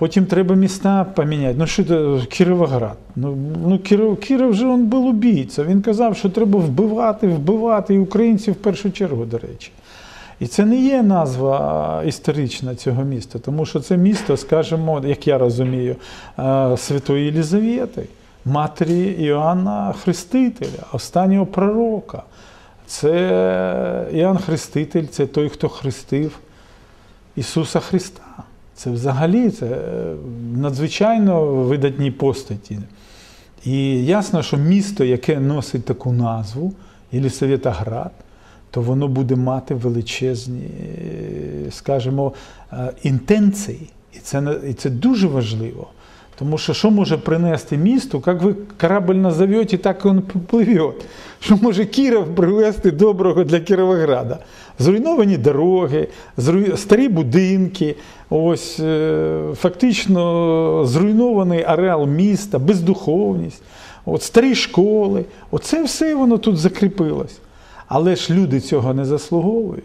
Потім треба міста поміняти. Ну що це Кіровоград? Ну, ну Кіров, Кіров же він був убійця. Він казав, що треба вбивати, вбивати і українців в першу чергу, до речі. І це не є назва історична цього міста, тому що це місто, скажімо, як я розумію, е, Святої Єлізавети, матері Іоанна Хрестителя, останнього пророка. Це Іоанн Хреститель, це той, хто хрестив Ісуса Христа. Це взагалі це е, надзвичайно видатні постаті. І ясно, що місто, яке носить таку назву, Єлісаветоград, то воно буде мати величезні, е, скажімо, е, інтенції. І це, і це дуже важливо. Тому що що може принести місту, як ви корабль назовете, так він пливе. Що може Кіров привезти доброго для Кіровограда? Зруйновані дороги, старі будинки, ось е, фактично зруйнований ареал міста, бездуховність, от старі школи. Оце все воно тут закріпилось. Але ж люди цього не заслуговують.